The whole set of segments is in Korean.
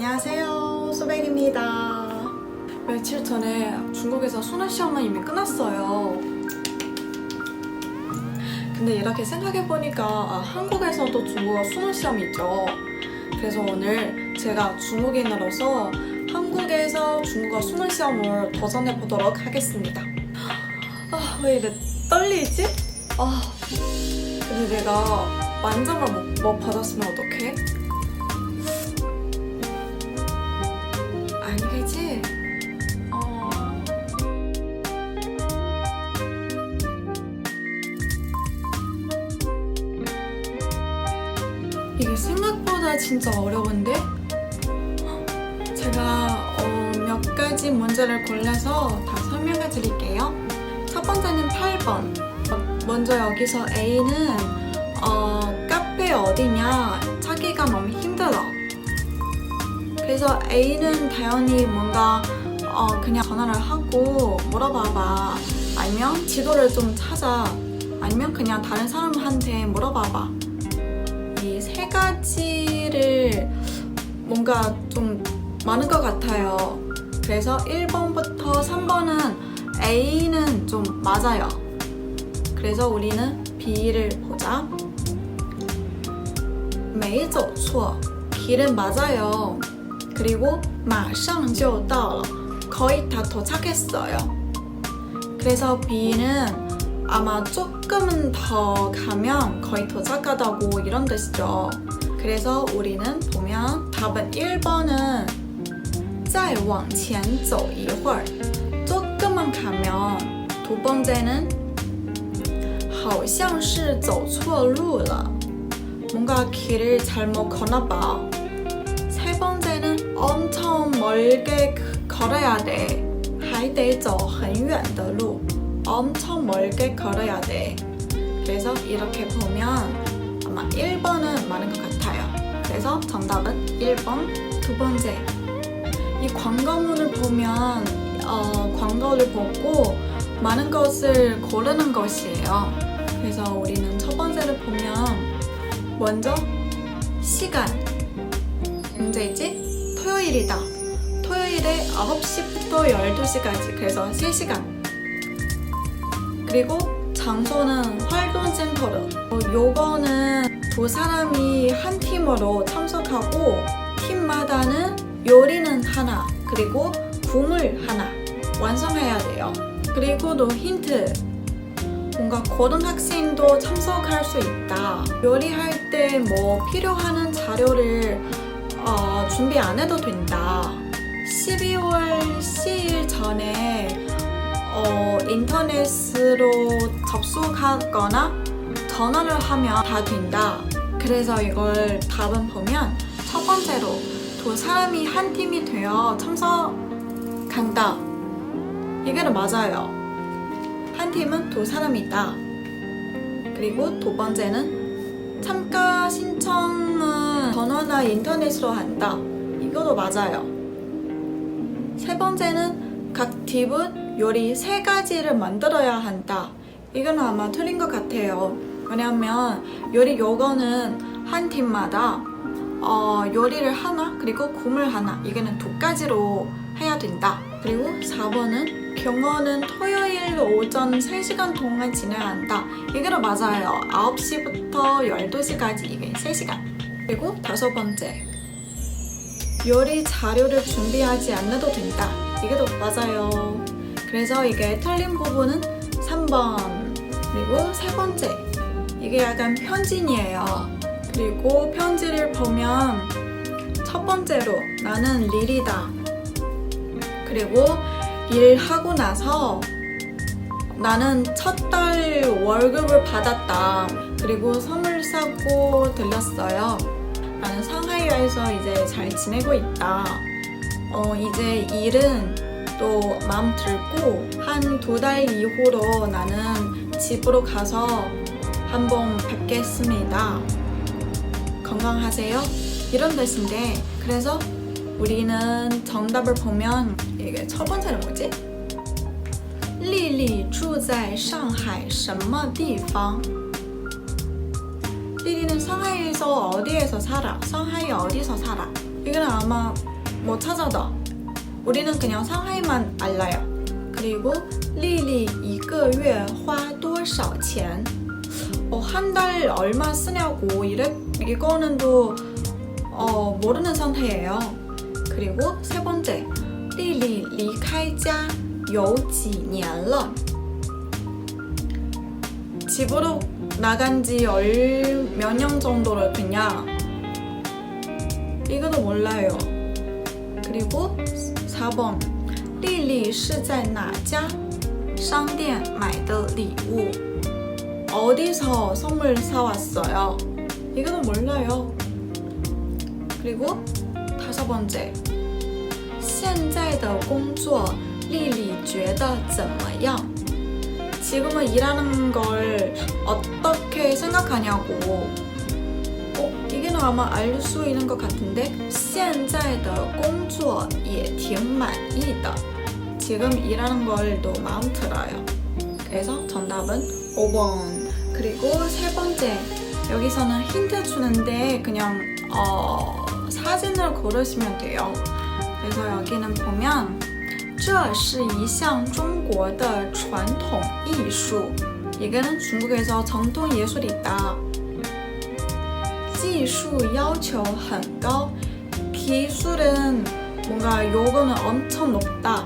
안녕하세요. 소백입니다. 며칠 전에 중국에서 수능 시험은 이미 끝났어요. 근데 이렇게 생각해보니까 아, 한국에서도 중국어 수능 시험이 있죠. 그래서 오늘 제가 중국인으로서 한국에서 중국어 수능 시험을 도전해보도록 하겠습니다. 아, 왜 이래 떨리지? 아, 근데 내가 만점을 못, 못 받았으면 어떡해? 생각보다 진짜 어려운데? 제가 어, 몇 가지 문제를 골라서 다 설명해 드릴게요. 첫 번째는 8번. 먼저 여기서 A는 어, 카페 어디냐 찾기가 너무 힘들어. 그래서 A는 당연히 뭔가 어, 그냥 전화를 하고 물어봐봐. 아니면 지도를 좀 찾아. 아니면 그냥 다른 사람한테 물어봐봐. 이 세 가지를 뭔가 좀 많은 것 같아요. 그래서 1번부터 3번은 A는 좀 맞아요. 그래서 우리는 B를 보자. 没走错. 길은 맞아요. 그리고 马上就到了. 거의 다 도착했어요. 그래서 B는 아마 조금은 더 가면 거의 도착하다고 이런 뜻이죠. 그래서 우리는 보면 답은 1번은 再往前走一会儿. 조금만 가면 두 번째는 好像是走错路了. 뭔가 길을 잘못 건너봐. 세 번째는 엄청 멀게 걸어야 돼. 还得走很远的路. 엄청 멀게 걸어야 돼. 그래서 이렇게 보면 아마 1번은 많은 것 같아요. 그래서 정답은 1번. 두 번째. 이 광고문을 보면 어, 광고를 보고 많은 것을 고르는 것이에요. 그래서 우리는 첫 번째를 보면 먼저 시간. 문제이지? 토요일이다. 토요일에 9시부터 12시까지. 그래서 3시간. 그리고 장소는 활동센터로. 어, 요거는 두 사람이 한 팀으로 참석하고 팀마다는 요리는 하나 그리고 국물 하나 완성해야 돼요. 그리고 또 힌트. 뭔가 고등학생도 참석할 수 있다. 요리할 때 뭐 필요한 자료를 어, 준비 안 해도 된다. 12월 10일 전에 어, 인터넷으로 접속하거나 전화를 하면 다 된다. 그래서 이걸 답은 보면 첫 번째로 두 사람이 한 팀이 되어 참석한다. 이게는 맞아요. 한 팀은 두 사람이다. 그리고 두 번째는 참가 신청은 전화나 인터넷으로 한다. 이것도 맞아요. 세 번째는 각 팀은 요리 세 가지를 만들어야 한다. 이건 아마 틀린 것 같아요. 왜냐면 요리 요거는 한 팀마다 어, 요리를 하나 그리고 국물 하나 이거는 두 가지로 해야 된다. 그리고 4번은 경어는 토요일 오전 3시간 동안 진행해야 한다. 이거는 맞아요. 9시부터 12시까지 이게 3시간. 그리고 다섯 번째 요리 자료를 준비하지 않아도 된다. 이게도 맞아요. 그래서 이게 틀린 부분은 3번. 그리고 세 번째. 이게 약간 편진이에요. 그리고 편지를 보면 첫 번째로 나는 릴이다. 그리고 일하고 나서 나는 첫 달 월급을 받았다. 그리고 선물 사고 들렸어요. 나는 상하이에서 이제 잘 지내고 있다. 어, 이제 일은 또 마음 들고 한 두 달 이후로 나는 집으로 가서 한번 뵙겠습니다. 건강하세요. 이런 뜻인데 그래서 우리는 정답을 보면 이게 첫 번째는 뭐지? 丽丽住在上海什么地方? 리리는 상하이에서 어디에서 살아? 상하이 어디서 살아? 이거는 아마 못 찾아다. 우리는 그냥 상하이만 알아요. 그리고 리리 一个月花多少钱? 어, 한 달 얼마 쓰냐고 이래 이거는 또 어, 모르는 상태예요. 그리고 세 번째, 丽丽离开家有几年了? 집으로 나간 지 몇 년 정도를 그냥 이거도 몰라요. 그리고 4번, 丽丽是在哪家商店买的礼物? 어디서 선물 사왔어요? 이거도 몰라요. 그리고 다섯 번째, 现在的工作丽丽觉得怎么样? 지금은 일하는 걸 어떻게 생각하냐고. 어, 이게는 아마 알 수 있는 것 같은데. 现在的工作也挺满意的. 지금 일하는 걸도 마음 들어요. 그래서 정답은 5번. 그리고 세 번째. 여기서는 힌트 주는데 그냥 어, 사진을 고르시면 돼요. 그래서 여기는 보면 这是一项中国的传统艺术. 이거는 중국에서 전통 예술이다. 技术要求很高. 기술은 뭔가 요구는 엄청 높다.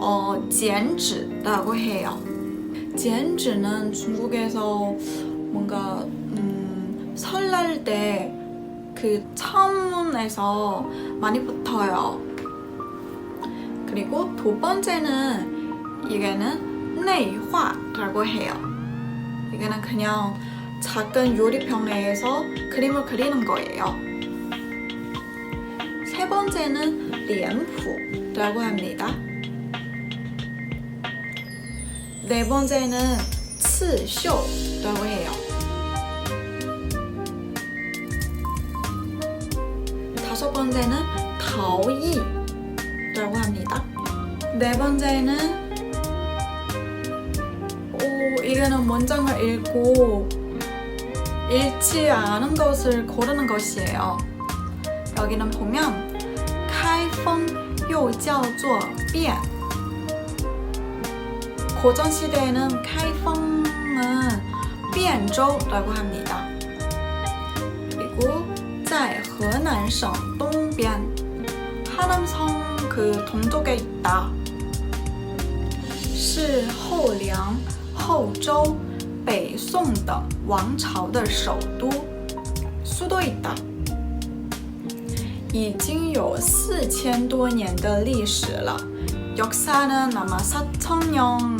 어, 젠즈라고 해요. 젠즈는 중국에서 뭔가 음, 설날 때 그 창문에서 많이 붙어요. 그리고 두 번째는 이게는 내화라고 해요. 이게는 그냥 작은 요리병에서 그림을 그리는 거예요. 세 번째는 리엔프라고 합니다. 네 번째는 刺绣라고 해요. 다섯 번째는 陶艺라고 합니다. 네 번째는 오, 이거는 문장을 읽고 읽지 않은 것을 고르는 것이에요. 여기는 보면 开封又叫做变 고전 시대에는 开封은 汴州라고 합니다. 그리고 在河南省东边 하남성 그 동쪽에 있다. 是后梁、后周、北宋等王朝的首都， 수도 있다. 已经有四千多年的历史了. 역사는 아마 4천년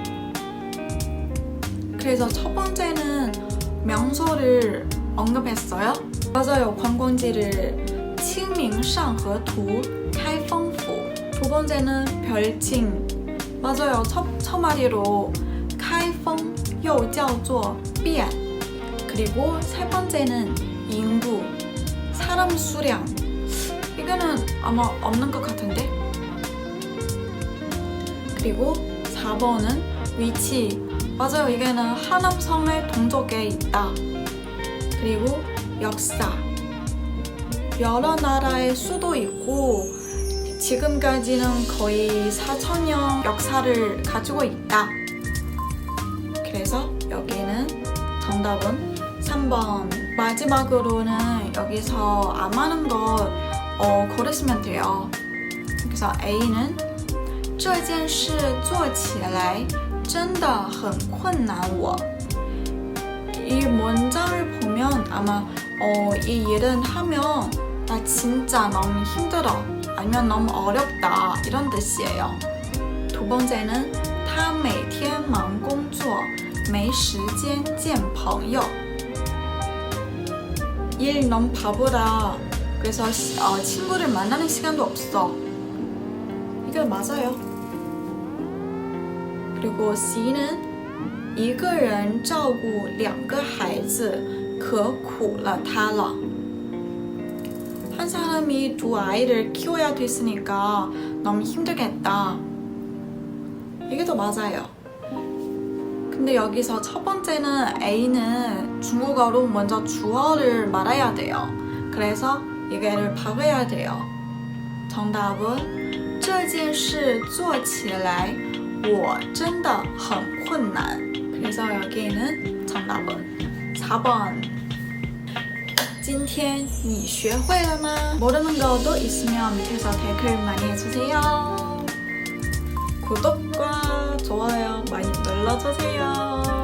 그래서 첫 번째는 명소를 언급했어요. 맞아요. 관광지를 칭밍 상허두 카이펑푸 두 번째는 별칭 맞아요. 첫, 첫 마디로 카이펑 요叫做 비안 그리고 세 번째는 인구 사람 수량 이거는 아마 없는 것 같은데 그리고 4번은 위치 맞아요. 이게는 하남성의 동쪽에 있다. 그리고 역사. 여러 나라의 수도 있고 지금까지는 거의 4천년 역사를 가지고 있다. 그래서 여기는 정답은 3번. 마지막으로는 여기서 안 맞는 거 어, 고르시면 돼요. 그래서 A는 这件事做起来 真的很困难我. 이 문장을 보면 아마 어, 이 일은 하면 나 진짜 너무 힘들어 아니면 너무 어렵다 이런 뜻이에요. 두 번째는 他每天忙工作没时间见朋友. 일 너무 바쁘다. 그래서 시- 어, 친구를 만나는 시간도 없어. 이거 맞아요. 그리고 C는 一个人照顾两个孩子可苦了他了. 한 사람이 두 아이를 키워야 됐으니까 너무 힘들겠다. 이게 더 맞아요. 근데 여기서 첫 번째는 A는 중국어로 먼저 주어를 말해야 돼요. 그래서 이거를 바꿔야 돼요. 정답은 这件事做起来 我真的很困难. 그래서 여기는 정답은 4번. 今天你学会了吗? 모르는 것도 있으면 밑에서 댓글 많이 해주세요. 구독과 좋아요 많이 눌러주세요.